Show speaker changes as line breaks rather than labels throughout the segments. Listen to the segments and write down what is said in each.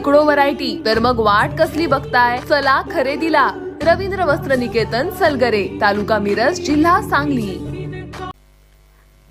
शेकडो व्हरायटी तर मग वाट कसली बघताय? चला खरेदीला. रवींद्र वस्त्र निकेतन सलगरे तालुका मिरज जिल्हा सांगली.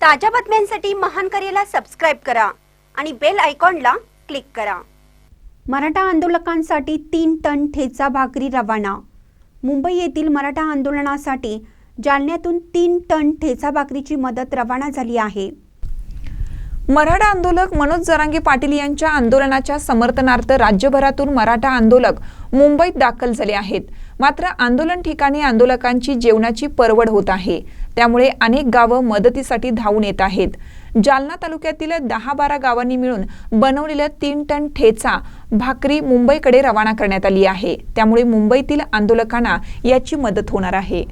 ताज्या बातम्यांसाठी महान करेला सबस्क्राईब करा आणि बेल आयकॉनला क्लिक करा. मराठा आंदोलकांसाठी तीन टन ठेचा भाकरी रवाना. मुंबई येथील मराठा आंदोलनासाठी जालन्यातून तीन टन ठेचा भाकरीची मदत रवाना झाली आहे.
मराठा आंदोलक मनोज जरांगे पाटील यांच्या आंदोलनाच्या समर्थनार्थ राज्यभरातून मराठा आंदोलक मुंबईत दाखल झाले आहेत. मात्र आंदोलन ठिकाणी आंदोलकांची जेवणाची परवड होत आहे. त्यामुळे अनेक गावं मदतीसाठी धावून येत आहेत. जालना तालुक्यातील दहा बारा गावांनी मिळून बनवलेलं तीन टन ठेचा भाकरी मुंबईकडे रवाना करण्यात आली आहे. त्यामुळे मुंबईतील आंदोलकांना याची मदत होणार आहे.